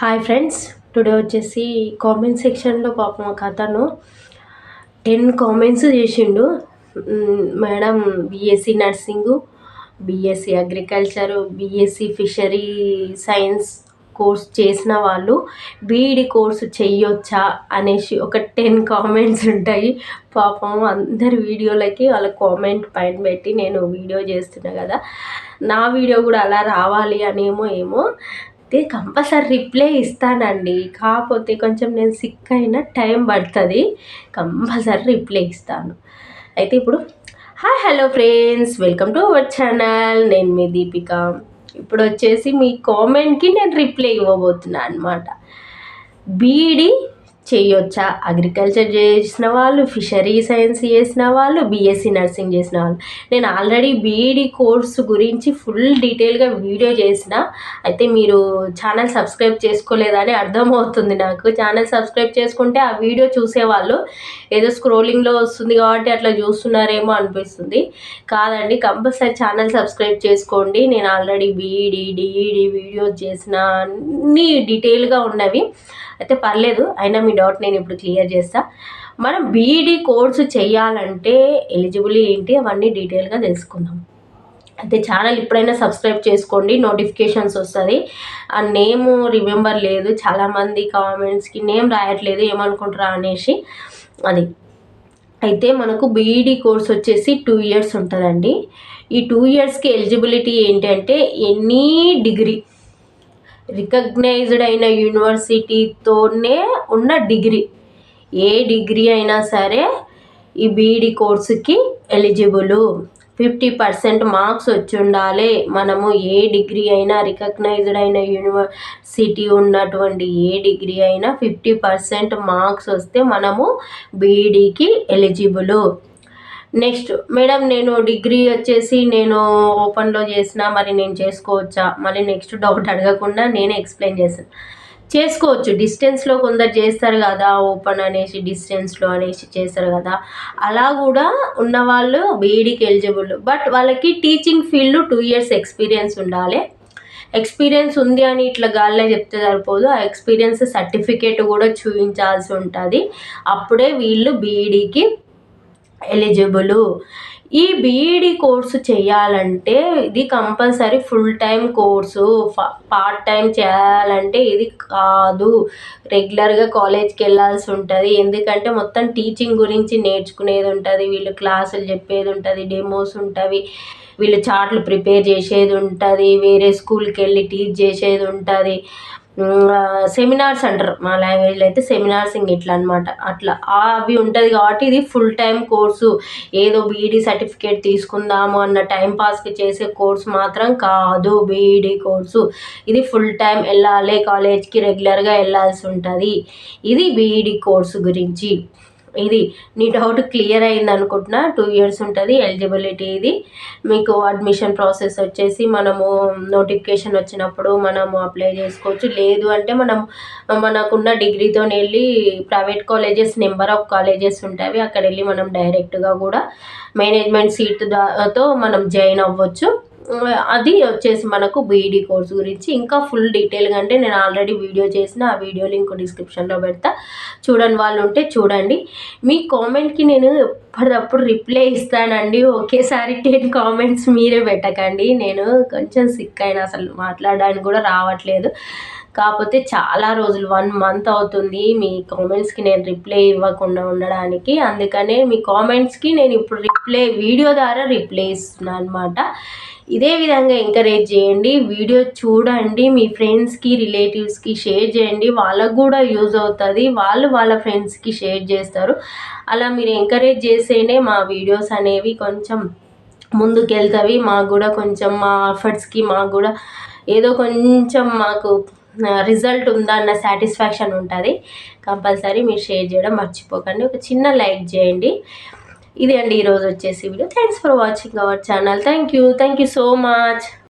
Hi friends today వచ్చేసి comment సెక్షన్లో పాపం ఒక అతను టెన్ కామెంట్స్ చేసిండు. Madam BSc nursing BSc agriculture BSc fishery science course చేసిన వాళ్ళు బీఈడి కోర్సు చెయ్యొచ్చా అనేసి ఒక టెన్ కామెంట్స్ ఉంటాయి. పాపం అందరి వీడియోలకి వాళ్ళ కామెంట్ పైన పెట్టి నేను వీడియో చేస్తున్నా కదా. నా వీడియో కూడా అలా రావాలి అనేమో ఏమో అయితే కంపల్సరీ రిప్లై ఇస్తానండి. కాకపోతే కొంచెం నేను సిక్ అయిన టైం పడుతుంది. కంపల్సరీ రిప్లై ఇస్తాను. అయితే ఇప్పుడు hi hello friends welcome to our channel. నేను మీ దీపిక. ఇప్పుడు వచ్చేసి మీ కామెంట్కి నేను రిప్లై ఇవ్వబోతున్నాను అనమాట బీడీ చేయొచ్చా? అగ్రికల్చర్ చేసిన వాళ్ళు ఫిషరీ సైన్స్ చేసిన వాళ్ళు బీఎస్సీ నర్సింగ్ చేసిన వాళ్ళు. నేను ఆల్రెడీ బీఈడి కోర్సు గురించి ఫుల్ డీటెయిల్గా వీడియో చేసిన అయితే మీరు ఛానల్ సబ్స్క్రైబ్ చేసుకోలేదని అర్థమవుతుంది నాకు. ఛానల్ సబ్స్క్రైబ్ చేసుకుంటే ఆ వీడియో చూసేవాళ్ళు ఏదో స్క్రోలింగ్లో వస్తుంది కాబట్టి అట్లా చూస్తున్నారేమో అనిపిస్తుంది. కాదండి కంపల్సరీ ఛానల్ సబ్స్క్రైబ్ చేసుకోండి. నేను ఆల్రెడీ బీఈడి డిఈడి వీడియోస్ చేసిన అన్నీ డీటెయిల్గా ఉన్నవి. అయితే పర్లేదు అయినా మీ డౌట్ నేను ఇప్పుడు క్లియర్ చేస్తా. మనం బీఈడి కోర్సు చేయాలంటే ఎలిజిబుల్ ఏంటి అవన్నీ డీటెయిల్గా తెలుసుకుందాం. అయితే ఛానల్ ఎప్పుడైనా సబ్స్క్రైబ్ చేసుకోండి నోటిఫికేషన్స్ వస్తుంది. ఆ నేమ్ రిమెంబర్ లేదు చాలామంది కామెంట్స్కి నేమ్ రాయట్లేదు ఏమనుకుంటారా అనేసి. అది. అయితే మనకు బీఈడి కోర్స్ వచ్చేసి టూ ఇయర్స్ ఉంటుందండి. ఈ టూ ఇయర్స్కి ఎలిజిబిలిటీ ఏంటంటే ఎనీ డిగ్రీ రికగ్నైజ్డ్ అయిన యూనివర్సిటీతోనే ఉన్న డిగ్రీ. ఏ డిగ్రీ అయినా సరే ఈ బీఈడి కోర్సుకి ఎలిజిబుల్. ఫిఫ్టీ పర్సెంట్ మార్క్స్ వచ్చి ఉండాలి మనము ఏ డిగ్రీ అయినా రికగ్నైజ్డ్ అయిన యూనివర్సిటీ ఉన్నటువంటి ఏ డిగ్రీ అయినా ఫిఫ్టీ పర్సెంట్ మార్క్స్ వస్తే మనము బీఈడికి ఎలిజిబుల్. నెక్స్ట్ మేడం నేను డిగ్రీ వచ్చేసి నేను ఓపెన్లో చేసిన మరి నేను చేసుకోవచ్చా? మళ్ళీ నెక్స్ట్ డౌట్ అడగకుండా నేనే ఎక్స్ప్లెయిన్ చేస్తాను చేసుకోవచ్చు డిస్టెన్స్లో కొందరు చేస్తారు కదా ఓపెన్ అనేసి డిస్టెన్స్లో అనేసి చేస్తారు కదా. అలా కూడా ఉన్నవాళ్ళు బీఈడికి ఎలిజిబుల్. బట్ వాళ్ళకి teaching field two years experience ఉండాలి. ఎక్స్పీరియన్స్ ఉంది అని ఇట్లా గాల్లో చెప్తే సరిపోదు. ఆ ఎక్స్పీరియన్స్ సర్టిఫికేట్ కూడా చూపించాల్సి ఉంటుంది. అప్పుడే వీళ్ళు బీఈడికి ఎలిజిబుల్ ఈ బీఈడి కోర్సు చేయాలంటే ఇది compulsory full time course part time చేయాలంటే ఇది కాదు. రెగ్యులర్గా కాలేజ్కి వెళ్ళాల్సి ఉంటుంది. ఎందుకంటే మొత్తం టీచింగ్ గురించి నేర్చుకునేది ఉంటుంది. వీళ్ళు క్లాసులు చెప్పేది ఉంటుంది డెమోస్ ఉంటుంది వీళ్ళు చార్ట్లు ప్రిపేర్ చేసేది ఉంటుంది. వేరే స్కూల్కి వెళ్ళి టీచ్ చేసేది ఉంటుంది. సెమినార్స్ అంటారు. మా లాంగ్వేజ్లో అయితే సెమినార్స్ ఇంక ఇట్లా అనమాట అట్లా. అవి ఉంటుంది కాబట్టి ఇది ఫుల్ టైం కోర్సు ఏదో బీఈడి సర్టిఫికేట్ తీసుకుందాము అన్న టైం పాస్కి చేసే కోర్సు మాత్రం కాదు. బీఈడి కోర్సు ఇది ఫుల్ టైం వెళ్ళాలి. కాలేజ్కి రెగ్యులర్గా వెళ్ళాల్సి ఉంటుంది. ఇది బీఈడి కోర్సు గురించి. ఇది నీ డౌట్ క్లియర్ అయింది అనుకుంటున్నా టూ ఇయర్స్ ఉంటుంది ఎలిజిబిలిటీ ఇది. మీకు అడ్మిషన్ ప్రాసెస్ వచ్చేసి మనము నోటిఫికేషన్ వచ్చినప్పుడు మనము అప్లై చేసుకోవచ్చు. లేదు అంటే మనం మనకున్న డిగ్రీతో వెళ్ళి private colleges number of colleges ఉంటాయి అక్కడ వెళ్ళి మనం డైరెక్ట్గా కూడా మేనేజ్మెంట్ సీట్తో మనం జాయిన్ అవ్వచ్చు. అది వచ్చేసి మనకు బీఈడి కోర్స్ గురించి. ఇంకా ఫుల్ డీటెయిల్గా అంటే నేను ఆల్రెడీ వీడియో చేసిన ఆ వీడియో లింక్ డిస్క్రిప్షన్లో పెడతా. చూడని వాళ్ళు ఉంటే చూడండి. మీ కామెంట్కి నేను ఎప్పటికప్పుడు రిప్లై ఇస్తానండి. ఒకేసారి టెన్ కామెంట్స్ మీరే పెట్టకండి. నేను కొంచెం సిక్ అయినా అసలు మాట్లాడడానికి కూడా రావట్లేదు. కాకపోతే చాలా రోజులు వన్ మంత్ అవుతుంది మీ కామెంట్స్కి నేను రిప్లై ఇవ్వకుండా ఉండడానికి. అందుకనే మీ కామెంట్స్కి నేను ఇప్పుడు రిప్లై వీడియో ద్వారా రిప్లై ఇస్తున్నాను అనమాట ఇదే విధంగా ఎంకరేజ్ చేయండి వీడియో చూడండి మీ ఫ్రెండ్స్కి రిలేటివ్స్కి షేర్ చేయండి. వాళ్ళకు కూడా యూజ్ అవుతుంది. వాళ్ళు వాళ్ళ ఫ్రెండ్స్కి షేర్ చేస్తారు. అలా మీరు ఎంకరేజ్ చేస్తేనే మా వీడియోస్ అనేవి కొంచెం ముందుకెళ్తవి. మాకు కూడా కొంచెం మా ఎఫర్ట్స్కి మాకు కూడా ఏదో కొంచెం మాకు రిజల్ట్ ఉందా అన్న సాటిస్ఫాక్షన్ ఉంటుంది. కంపల్సరీ మీరు షేర్ చేయడం మర్చిపోకండి. ఒక చిన్న లైక్ చేయండి. ఇది అండి ఈరోజు వచ్చేసి video. Thanks for watching our channel thank you thank you so much